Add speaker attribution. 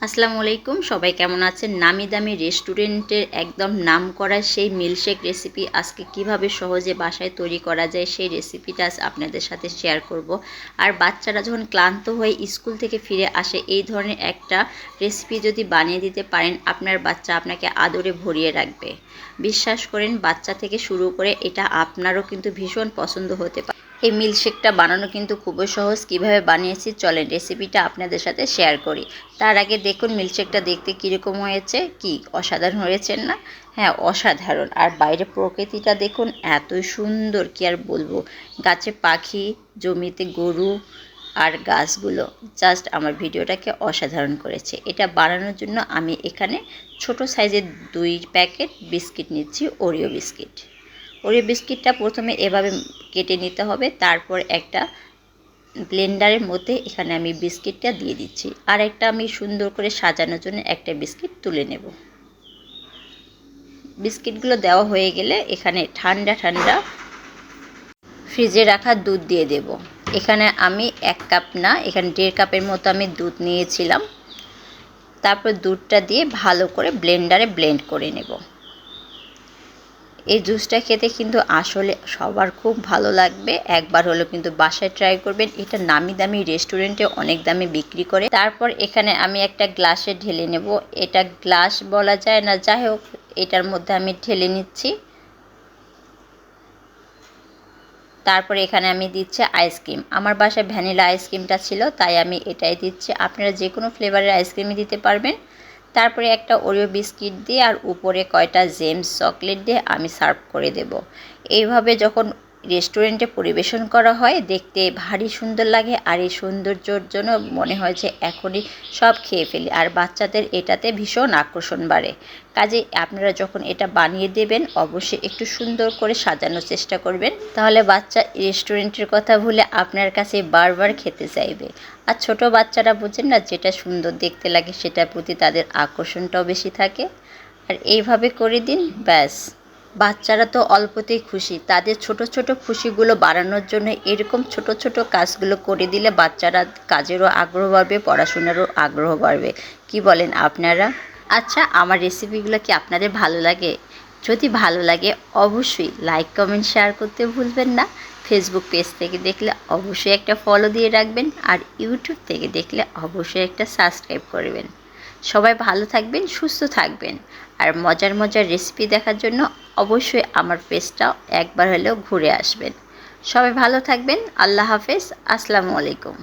Speaker 1: আসসালামু আলাইকুম, সবাই কেমন আছেন? নামি দামি রেস্টুরেন্টের একদম নাম করা সেই মিল্কশেক রেসিপি আজকে কীভাবে সহজে বাসায় তৈরি করা যায় সেই রেসিপিটা আপনাদের সাথে শেয়ার করব। আর বাচ্চারা যখন ক্লান্ত হয়ে স্কুল থেকে ফিরে আসে, এই ধরনের একটা রেসিপি যদি বানিয়ে দিতে পারেন, আপনার বাচ্চা আপনাকে আদরে ভরিয়ে রাখবে। বিশ্বাস করেন, বাচ্চা থেকে শুরু করে এটা আপনারও কিন্তু ভীষণ পছন্দ হতে পারে। এই মিল্কশেকটা বানানো কিন্তু খুবই সহজ। কীভাবে বানিয়েছি, চলেন রেসিপিটা আপনাদের সাথে শেয়ার করি। তার আগে দেখুন মিল্কশেকটা দেখতে কীরকম হয়েছে, কি অসাধারণ হয়েছেন না? হ্যাঁ অসাধারণ। আর বাইরে প্রকৃতিটা দেখুন, এতই সুন্দর, কি আর বলব? গাছে পাখি, জমিতে গরু আর গাছগুলো জাস্ট আমার ভিডিওটাকে অসাধারণ করেছে। এটা বানানোর জন্য আমি এখানে ছোট সাইজের দুই প্যাকেট বিস্কিট নিচ্ছি ওরিও বিস্কিট ওরিও বিস্কিটটা প্রথমে এভাবে কেটে নিতে হবে, তারপর একটা ব্লেন্ডারের মধ্যে এখানে আমি বিস্কিটটা দিয়ে দিচ্ছি। আর একটা আমি সুন্দর করে সাজানোর জন্য একটা বিস্কিট তুলে নেব। বিস্কিটগুলো দেওয়া হয়ে গেলে এখানে ঠান্ডা ঠান্ডা ফ্রিজে রাখা দুধ দিয়ে দেব। এখানে আমি এক কাপ না, এখানে দেড় কাপের মতো আমি দুধ নিয়েছিলাম। তারপর দুধটা দিয়ে ভালো করে ব্লেন্ডারে ব্লেন্ড করে নেব। এই জুসটা খেতে কিন্তু আসলে সবার খুব ভালো লাগবে। একবার হলো কিন্তু বাসায় ট্রাই করবেন। এটা নামি দামি রেস্টুরেন্টে অনেক দামে বিক্রি করে। তারপর এখানে আমি একটা গ্লাসে ঢেলে নেব। এটা গ্লাস বলা যায় না। যাই হোক, এটার মধ্যে আমি ঢেলে নিচ্ছি। তারপরে এখানে আমি দিচ্ছি আইসক্রিম আমার বাসায় ভ্যানিলা আইসক্রিমটা ছিল, তাই আমি এটাই দিচ্ছি। আপনারা যে কোনো ফ্লেভারের আইসক্রিমই দিতে পারবেন। তারপরে একটা ওরিও বিস্কিট দিয়ে আর উপরে কয়টা জেমস চকলেট দিয়ে আমি সার্ভ করে দেব। এইভাবে যখন রেস্টুরেন্টে পরিবেশন করা হয়, দেখতে ভারী সুন্দর লাগে আর এই সৌন্দর্যর জন্য মনে হয় যে এখনই সব খেয়ে ফেলি। আর বাচ্চাদের এটাতে ভীষণ আকর্ষণ বাড়ে। কাজে আপনারা যখন এটা বানিয়ে দেবেন, অবশ্যই একটু সুন্দর করে সাজানোর চেষ্টা করবেন। তাহলে বাচ্চা রেস্টুরেন্টের কথা ভুলে আপনার কাছে বারবার খেতে চাইবে। আর ছোট বাচ্চারা বোঝেন না, যেটা সুন্দর দেখতে লাগে সেটার প্রতি তাদের আকর্ষণটাও বেশি থাকে। আর এইভাবে করে দিন, ব্যাস। বাচ্চারা তো অল্পতেই খুশি। তাদের ছোট ছোট খুশিগুলো বাড়ানোর জন্য এরকম ছোট ছোট কাজগুলো করে দিলে বাচ্চারা কাজেরও আগ্রহ বাড়বে, পড়াশোনারও আগ্রহ বাড়বে। কি বলেন আপনারা? আচ্ছা আমার রেসিপিগুলো কি আপনাদের ভালো লাগে? যদি ভালো লাগে, অবশ্যই লাইক কমেন্ট শেয়ার করতে ভুলবেন না। ফেসবুক পেজ থেকে দেখলে অবশ্যই একটা ফলো দিয়ে রাখবেন আর ইউটিউব থেকে দেখলে অবশ্যই একটা সাবস্ক্রাইব করবেন। সবাই ভালো থাকবেন, সুস্থ থাকবেন। আর মজার মজার রেসিপি দেখার জন্য অবশ্যই আমার পেজটা একবার হলেও ঘুরে আসবেন। সবাই ভালো থাকবেন, আল্লাহ হাফেজ, আসসালামু আলাইকুম।